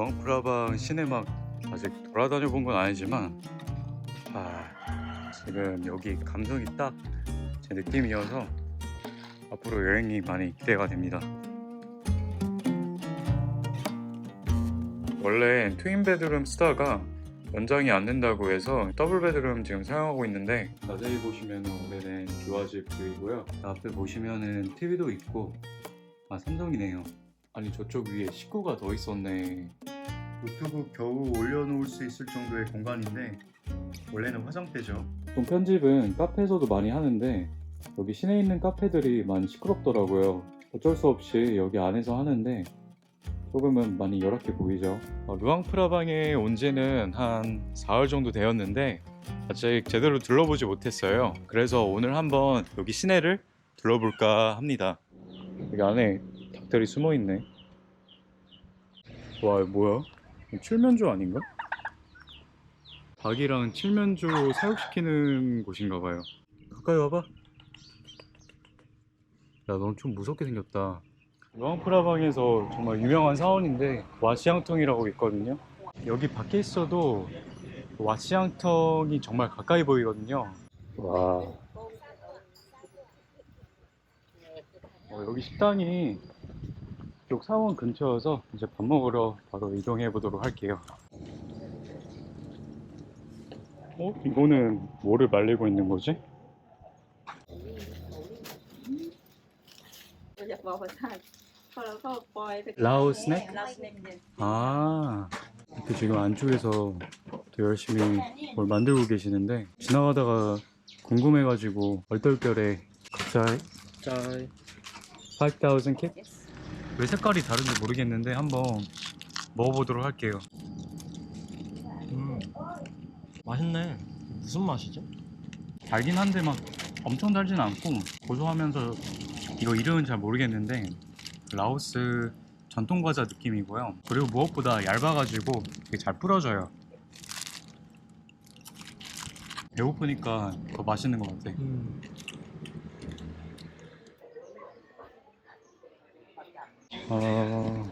루앙프라방 막 아직 돌아다녀 본 건 아니지만 아 지금 여기 감성이 딱 제 느낌이어서 앞으로 여행이 많이 기대가 됩니다. 원래 트윈 베드룸 쓰다가 연장이 안 된다고 해서 더블 베드룸 지금 사용하고 있는데 자세히 보시면 오래된 기와집 뷰이고요. 앞에 보시면은 TV도 있고 아 삼성이네요. 아니 저쪽 위에 식구가 더 있었네. 노트북 겨우 올려놓을 수 있을 정도의 공간인데 원래는 화장대죠. 좀 편집은 카페에서도 많이 하는데 여기 시내에 있는 카페들이 많이 시끄럽더라고요. 어쩔 수 없이 여기 안에서 하는데 조금은 많이 열악해 보이죠. 어, 루앙프라방에 온 지는 한 4월 정도 되었는데 아직 제대로 둘러보지 못했어요. 그래서 오늘 한번 여기 시내를 둘러볼까 합니다. 여기 안에 닭들이 숨어 있네. 와, 뭐야? 칠면조 아닌가? 닭이랑 칠면조 사육시키는 곳인가 봐요. 가까이 와봐. 야, 넌좀 무섭게 생겼다. 루앙프라방에서 정말 유명한 사원인데 와시앙통이라고 있거든요. 여기 밖에 있어도 와시앙통이 정말 가까이 보이거든요. 와. 어, 여기 식당이 이쪽 사원 근처여서 이제 밥 먹으러 바로 이동해 보도록 할게요. 어? 이거는 뭐를 말리고 있는 거지? 라오 네, 스낵? 네. 아, 이렇게 지금 안쪽에서 더 열심히 뭘 만들고 계시는데 지나가다가 궁금해가지고 얼떨결에 갑자기 5,000 킵? 왜 색깔이 다른지 모르겠는데 한번 먹어보도록 할게요. 음. 맛있네. 무슨 맛이죠? 달긴 한데 막 엄청 달진 않고 고소하면서 이거 이름은 잘 모르겠는데 라오스 전통 과자 느낌이고요. 그리고 무엇보다 얇아가지고 되게 잘 부러져요. 배고프니까 더 맛있는 것 같아. 음. 아...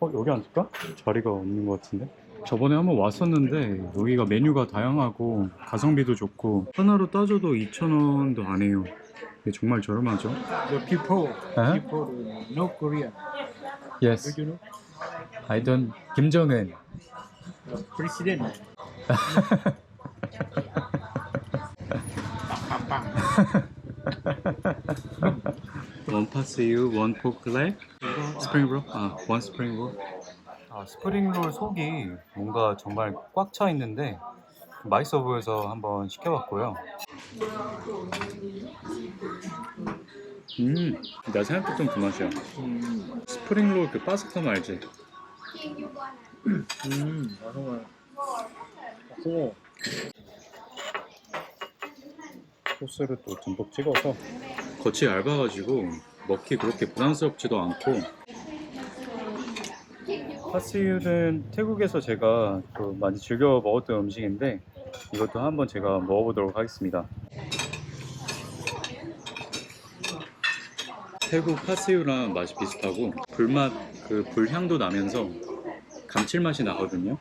어 여기 앉을까? 자리가 없는 것 같은데? 저번에 한번 왔었는데 여기가 메뉴가 다양하고 가성비도 좋고 하나로 따져도 2,000원도 안 해요. 이게 정말 저렴하죠? The people, 에? people North Korea. Yes. Do you know? I don't. 김정은. The president. One 파스유, one 포크 leg, 스프링 롤. 아, one 스프링 롤. 아, 스프링 롤 속이 뭔가 정말 꽉 차 있는데 맛있어 보여서 한번 시켜봤고요. 음, 나 생각했던 그 맛이야. 음, 스프링 롤 그 바삭함 알지? 음, 맛있어. 맛있어. 소스를 또 듬뿍 찍어서 겉이 얇아가지고 먹기 그렇게 부담스럽지도 않고. 파스유는 태국에서 제가 또 많이 즐겨 먹었던 음식인데 이것도 한번 제가 먹어보도록 하겠습니다. 태국 파스유랑 맛이 비슷하고 불맛 그 불향도 나면서 감칠맛이 나거든요.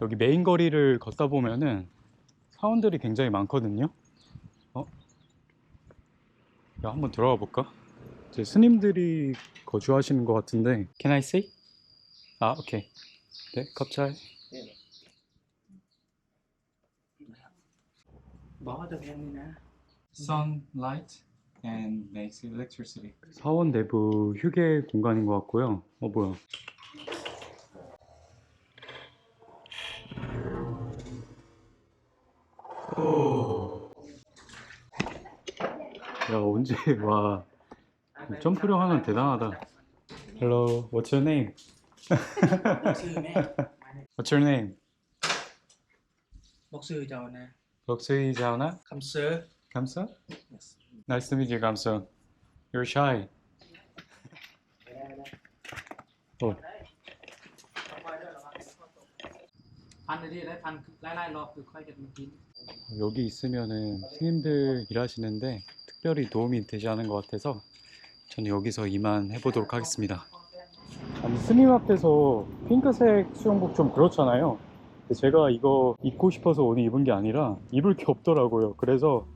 여기 메인 거리를 걷다 보면은 사원들이 굉장히 많거든요. 어? 야, 한번 들어가 볼까? 제 스님들이 거주하시는 것 같은데. Can I see? 아, 오케이. 네, 갑자기. Sunlight and makes electricity. 사원 내부 휴게 공간인 것 같고요. 어, 뭐야? 뭔지 와 점프력하는 대단하다. Hello, what's your name? what's your name? 목소리 자오네. 목소리 자오나? 감사. 감사? Yes. Nice to meet you, 감사. You're shy. 어. 여기 있으면은 스님들 일하시는데 특별히 도움이 되지 않은 것 같아서 저는 여기서 이만 해보도록 하겠습니다. 아니 스님 앞에서 핑크색 수영복 좀 그렇잖아요. 제가 이거 입고 싶어서 오늘 입은 게 아니라 입을 게 없더라고요. 그래서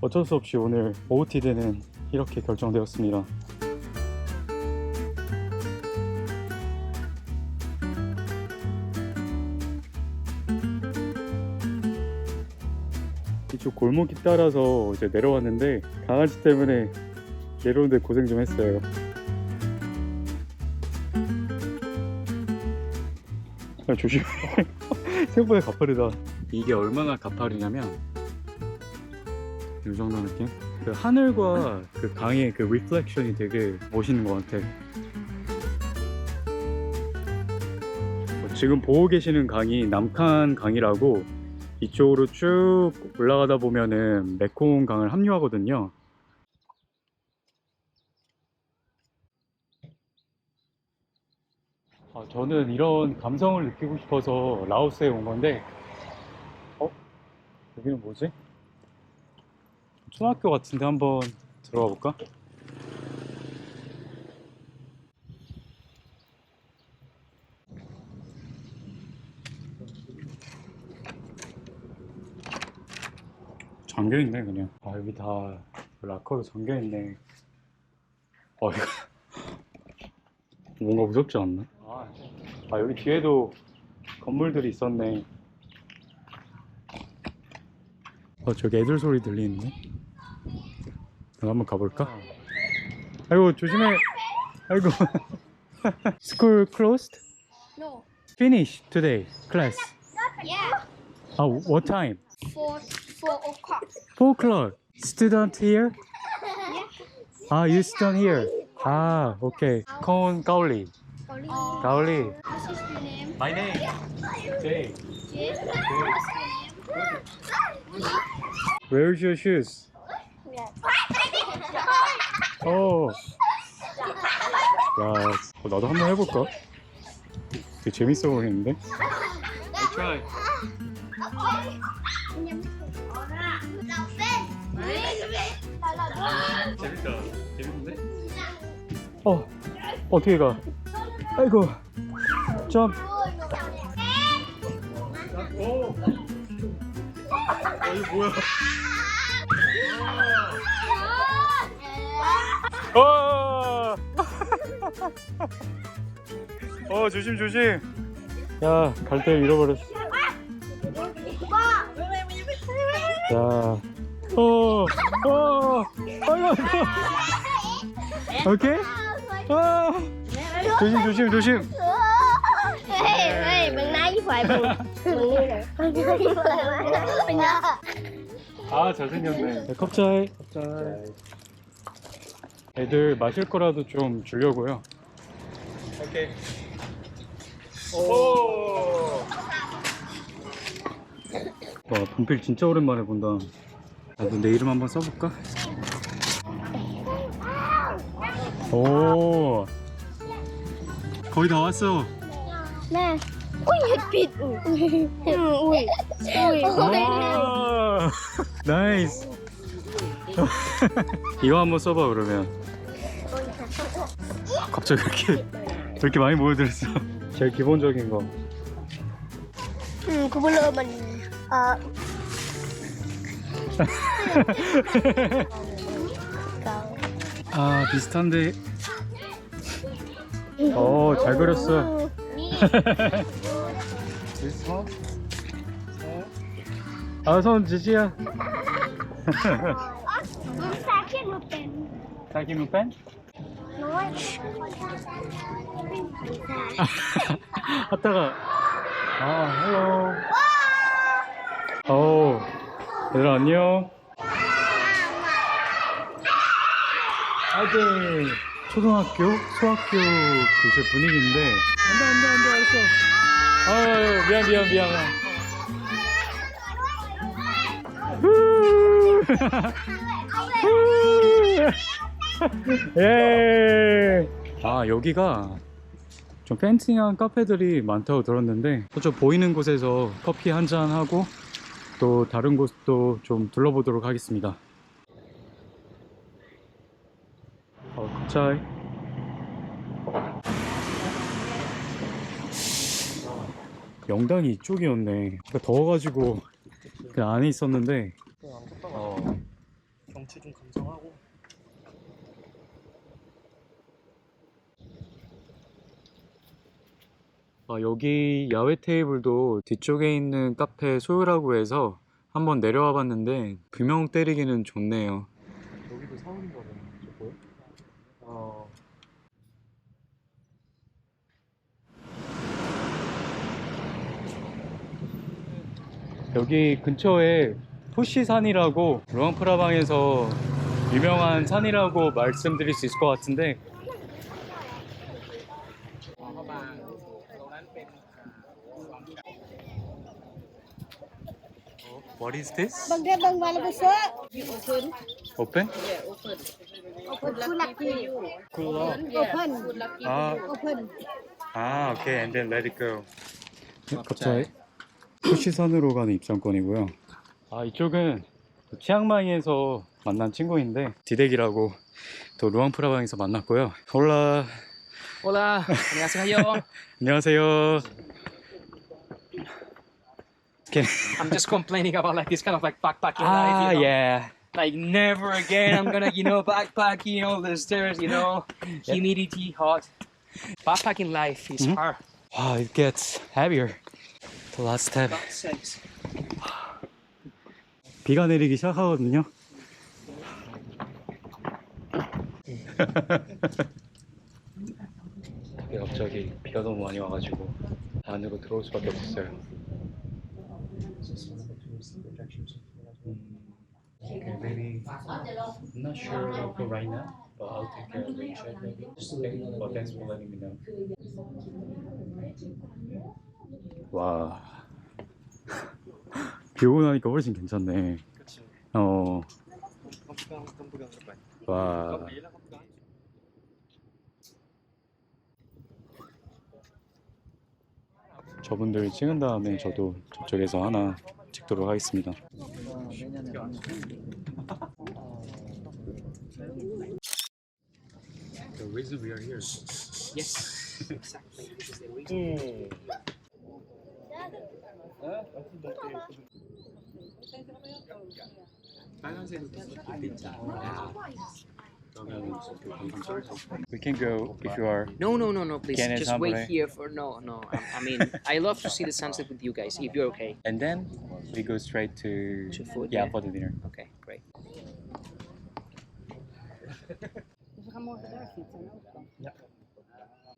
어쩔 수 없이 오늘 OOTD는 이렇게 결정되었습니다. 이쪽 골목이 따라서 이제 내려왔는데 강아지 때문에 내려오는데 고생 좀 했어요. 아, 조심. 생각보다 가파르다. 이게 얼마나 가파르냐면 이 정도 느낌? 그 하늘과 그 강의 그 리플렉션이 되게 멋있는 것 같아. 뭐 지금 보고 계시는 강이 남칸 강이라고 이쪽으로 쭉 올라가다 보면은 메콩 강을 합류하거든요. 아, 저는 이런 감성을 느끼고 싶어서 라오스에 온 건데, 어? 여기는 뭐지? 초등학교 같은데 한번 들어가 볼까? 잠겨있네 그냥 아 여기 다 락커로 잠겨있네 어 이거 뭔가 무섭지 않나? 아 여기 뒤에도 건물들이 있었네 어 저기 애들 소리 들리는데? 한번 가볼까? 아이고 조심해 아이고 School closed? No. Finish today class Yeah. Ah, what time? Four four o'clock. 4 o'clock Student here? Ah, you student here? Ah, okay Kon Gaoli. Gaoli What's his name? My name Jay Jay. Where's your shoes? 어. 야, 어, 나도 한번 해볼까? 되게 재밌어 보이는데? try. 재밌는데? 어, 어떻게 가? 아이고, 점. 오. 어, 이거 뭐야? 어! 어, 조심, 조심. 야, 갈때 잃어버렸어. 야, 어, 어, 아이고, 아이고. 오케이? 아, 조심, 조심, 조심. 아, 잘생겼네. 네, 컵차이. 컵차이. 애들 마실 거라도 좀 주려고요. 오케이. 오. 와, 분필 진짜 오랜만에 본다. 나도 내 이름 한번 써볼까? 오. 거의 다 왔어. Nè. Ui, thịt. Ui. Ui. 와, 나이스. 이거 한번 써봐 그러면. 갑자기 이렇게 이렇게 많이 보여드렸어. 제일 기본적인 거. Bơ mình ờ cậu 아 비슷한데. 어, 잘 그렸어. 아, 손 지지야. 자기 펜? nói 하다가 아 헬로 어 얘들아 안녕 아들 초등학교 소학교 그제 분위기인데. 안돼 안돼 안돼 알았어. 아 미안 미안 미안. 예. 아 여기가 좀 팬팅한 카페들이 많다고 들었는데 저쪽 보이는 곳에서 커피 한 잔 하고 또 다른 곳도 좀 둘러보도록 하겠습니다. 어, 갑자기? 영당이 이쪽이었네. 그러니까 더워가지고 그 안에 있었는데. 그냥 안 어, 경치 좀 감상하고. 아, 여기 야외 테이블도 뒤쪽에 있는 카페 소유라고 해서 한번 내려와 봤는데 비명 때리기는 좋네요. 여기도 사원인가 보네 저 보여? 어 여기 근처에 푸시산이라고 루앙프라방에서 유명한 산이라고 말씀드릴 수 있을 것 같은데 What is this? Bang dia bang malam besok. Open? Open full lucky. 쿨러 Open. 아, Open. 아, 오케이. And then let it go. 갑자기 푸시산으로 가는 입장권이고요. 아, 이쪽은 치앙마이에서 만난 친구인데 디덱이라고 또 루앙프라방에서 만났고요. 홀라. Hola, 안녕하세요. 안녕하세요. I'm just complaining about like this kind of like backpacking 아, life, you know? yeah. Like never again I'm gonna, you know, backpacking all the stairs, you know, humidity, hot. Backpacking life is Mhm. hard. Wow, it gets heavier. The last sakes. 비가 내리기 시작하거든요. 갑자기 비가 너무 많이 와가지고 안으로 들어올 수밖에 없었어요. 음, Okay, maybe I'm not sure about it right now, but I'll take a rain check maybe. Okay, but thanks for letting me know. 와, 비 오고 나니까 훨씬 괜찮네. 그치 어, 와. 저분들 찍은 다음에 저도 저쪽에서 하나 찍도록 하겠습니다. The reason we are here. Yes, exactly. This is the reason. We can go if you are. No, no, no, no, please. Kenneth Just wait here for no, no. I, I mean, I love to see the sunset with you guys. If you're okay. And then we go straight to To food, yeah yeah? for the dinner. Okay, great.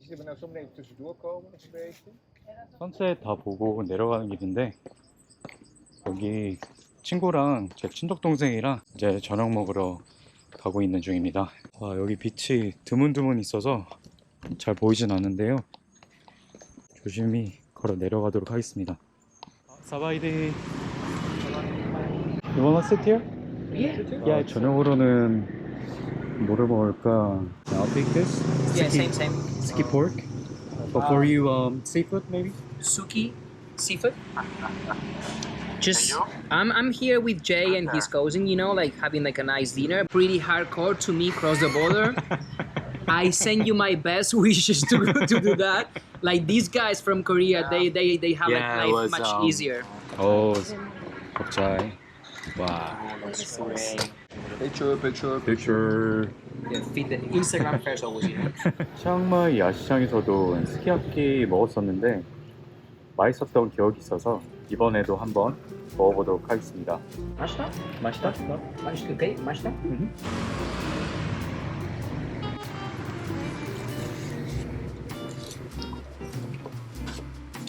Zullen we nou zo meteen tussendoor komen, een beetje? 선셋 다 보고 내려가는 길인데 여기 친구랑 제 친척 동생이랑 이제 저녁 먹으러 가고 있는 중입니다. 와 여기 빛이 드문드문 있어서 잘 보이진 않는데요. 조심히 걸어 내려가도록 하겠습니다. 사바이디. You wanna sit here? Yeah. 야 저녁으로는 뭐를 먹을까? I'll take this. Yeah, same, same. Ski pork. But for you, um, seafood maybe. Suki seafood. Just I'm I'm here with Jay and his cousin, you know, like having like a nice dinner. Pretty hardcore to me cross the border. I send you my best wishes to to do that. Like these guys from Korea, they they they have Yeah, it like life was, much um, easier. 오, 갑 와. Picture, picture. Picture. Yeah, feed the Instagram first always, you know. 치앙마이 야시장에서도 스키야키 먹었었는데 맛있었던 기억이 있어서 이번에도 한번 먹어보도록 하겠습니다. 맛있다? 맛있다? 맛있다? Okay, 맛있다?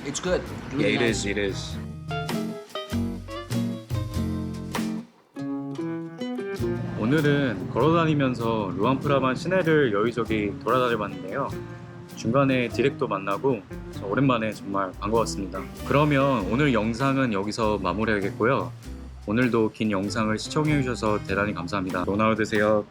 It's good. Really nice. it is. 오늘은 걸어다니면서 루앙프라반 시내를 여기저기 돌아다녀 봤는데요. 중간에 디렉도 만나고 저 오랜만에 정말 반가웠습니다. 그러면 오늘 영상은 여기서 마무리하겠고요. 오늘도 긴 영상을 시청해주셔서 대단히 감사합니다. 로나우 드세요.